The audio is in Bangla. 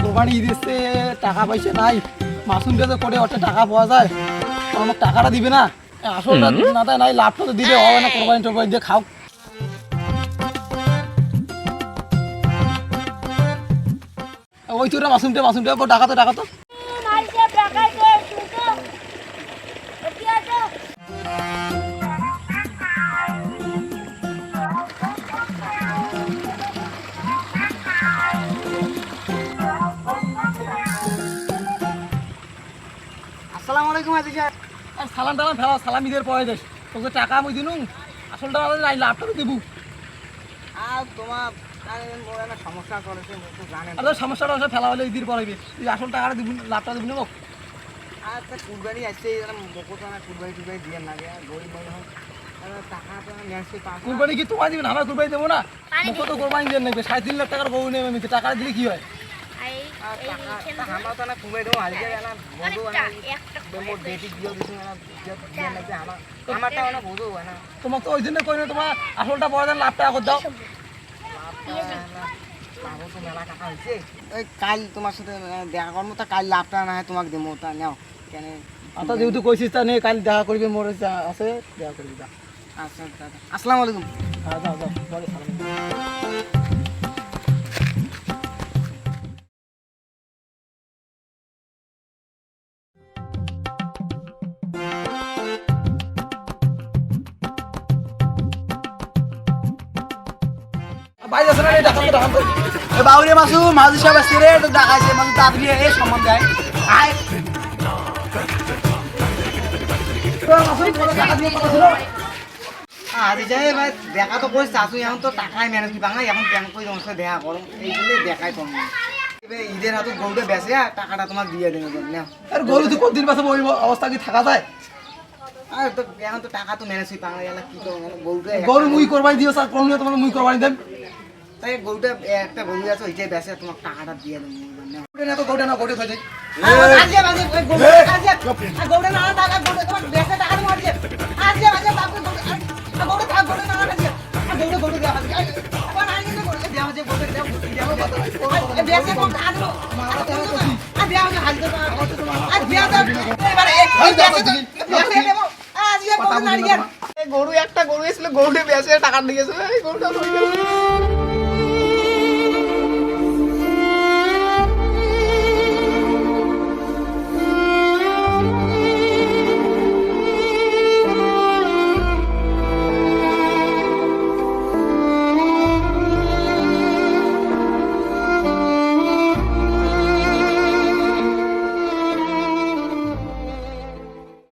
কোরবানি দিচ্ছে টাকা পয়সা নাই। মাসুম কাছে করে ওটা টাকা পাওয়া যায় আমার টাকাটা দিবে না। আসলটা না দেয় নাই লাভটা তো দিবে হবে না কোরবানি টোরবানি দিয়ে খাও। ওই তোরা মাসুমটা মাসুমটা টাকা তো টাকা তো আলাইকুম আজি সাহেব আর সালাম টালাম ফেলা সালাম ঈদের পরে দেশ। তোকে টাকা আমি দিনু আসলটা না নাই লাভটা তো দেবো। আর তোমার সমস্যা করেছে আর সমস্যাটা হচ্ছে ফেলা হলে ঈদের পরে তুই আসল টাকাটা দিবি লাভটা দিবি না আর তো কুরবানি আসছে বকো তো না কুরবানি টুরবানি দিয়ে আর গরিব মানুষ হয়। টাকা কুরবানি কি তোমার দিবেন আমার কুরবানি দেবো না। তো কোরবানি দিয়ে নেবে সাড়ে তিন লাখ টাকার বউ নেবে আমি টাকা দিলে কি হয়? এই আর এই টাকা নিচে তা আমরা তো না কুরবানি দেবো আজকে না বন্ধু একটা না একটা মোর বেটি দিও দিছে না দিয়ে লাগবে আমার আমারটা না বন্ধু না তোমাকে ওই জন্য না তোমার আসলটা পরে দেন লাভ টাকা করে দাও কাল তোমার সাথে দেখা করব তা কাল লাভটা না হয় তোমাকে দেবো তা নাও। কেন? আচ্ছা যেহেতু কইছিস তা নেই কাল দেখা করবি মোর আছে দেখা করবি আচ্ছা আচ্ছা আসসালামু আলাইকুম। হ্যাঁ যাও যাও বাইরে আছে না এ বাউরে মাসু মাঝি সাহেব আসছে রে তো দেখাইছে মাসু তাড়াতাড়ি এ সম্মান দেয়। আয়। আজি যাই ভাই দেখা তো করিস চাষু এখন তো টাকাই ম্যানেজ কি বাংলা এখন ব্যাংক করে তোমার দেখা করো দেখাই কম ঈদের হাতে গরুটা বেচে টাকাটা তোমাকে দিয়ে দেবে নাও আর গরু তো কতদিন বাসে ওই অবস্থা কি থাকা যায়? আর তো এখন তো টাকা তো ম্যানেজ কি বাংলা এলা কি করব? গরুটা গরু মুই করবানি দিও স্যার কোন তোমার মুই করবানি দেন। তাই গরুটা একটা গরু আছে ওইটাই বেচে তোমাকে টাকাটা দিয়ে দেবো। নাও না তো না গরুটা না টাকা গরু তোমার বেচে টাকা দেবো আজে আজে বাজে বাপরে গরু আর টাকা গরু একটা গরু এসেছিল গরুটা বেঁচে টাকা নিয়েছিল গরুটা